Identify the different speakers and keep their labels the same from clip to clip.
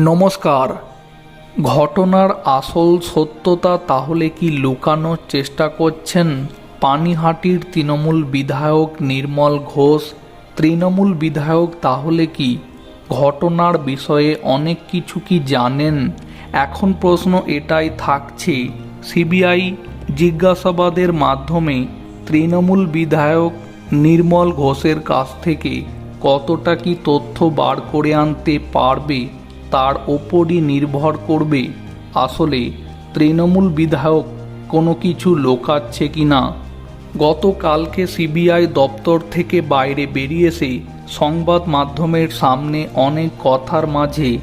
Speaker 1: নমস্কার। ঘটনার আসল সত্যতা তাহলে কি লুকানোর চেষ্টা করছেন পানিহাটির তৃণমূল বিধায়ক নির্মল ঘোষ? তৃণমূল বিধায়ক তাহলে কি? ঘটনার বিষয়ে অনেক কিছু কি জানেন? এখন প্রশ্ন এটাই থাকছে। সিবিআই জিজ্ঞাসাবাদের মাধ্যমে তৃণমূল বিধায়ক নির্মল ঘোষের কাছ থেকে কতটা কি তথ্য বার করে আনতে পারবে তার ওপরই নির্ভর করবে। আসলে তৃণমূল বিধায়ক কোনো কিছু লোকাচ্ছে কি না? গতকালকে সিবিআই দপ্তর থেকে বাইরে বেরিয়ে এসে সংবাদ মাধ্যমের সামনে অনেক কথার মাঝে।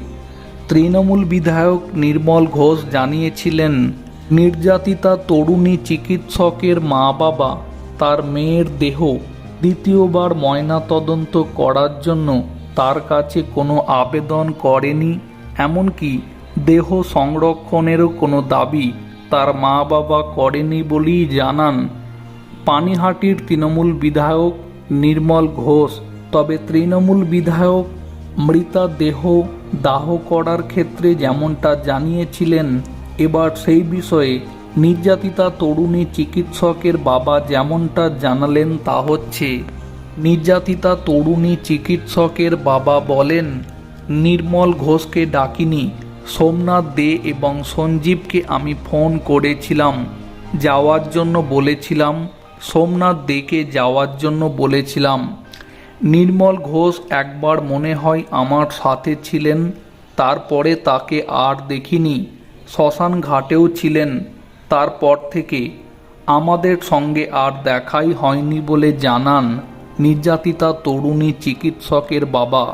Speaker 1: তৃণমূল বিধায়ক নির্মল ঘোষ জানিয়েছিলেন, নির্যাতিতা তরুণী চিকিৎসকের মা বাবা, তার মেয়ের দেহ দ্বিতীয়বার ময়নাতদন্ত করার জন্য তার কাছে কোনো আবেদন করেনি, এমনকি দেহ সংরক্ষণেরও কোনো দাবি তার মা বাবা করেনি বলেই জানান পানিহাটির তৃণমূল বিধায়ক নির্মল ঘোষ। তবে তৃণমূল বিধায়ক মৃতা দেহ দাহ করার ক্ষেত্রে যেমনটা জানিয়েছিলেন, এবার সেই বিষয়ে নির্যাতিতা তরুণী চিকিৎসকের বাবা যেমনটা জানালেন তা হচ্ছে নির্যাতিতা তরুণী চিকিৎসকের বাবা বলেন, নির্মল ঘোষকে ডাকিনি। সোমনাথ দে এবং সঞ্জীবকে আমি ফোন করেছিলাম। যাওয়ার জন্য বলেছিলাম। সোমনাথ দেকে যাওয়ার জন্য বলেছিলাম। নির্মল ঘোষ একবার মনে হয় আমার সাথে ছিলেন। তারপরে তাকে আর দেখিনি। শ্মশান ঘাটেও ছিলেন। তারপর থেকে আমাদের সঙ্গে আর দেখাই হয়নি বলে জানান। নির্যাতিতা তরুণী চিকিৎসকের বাবা।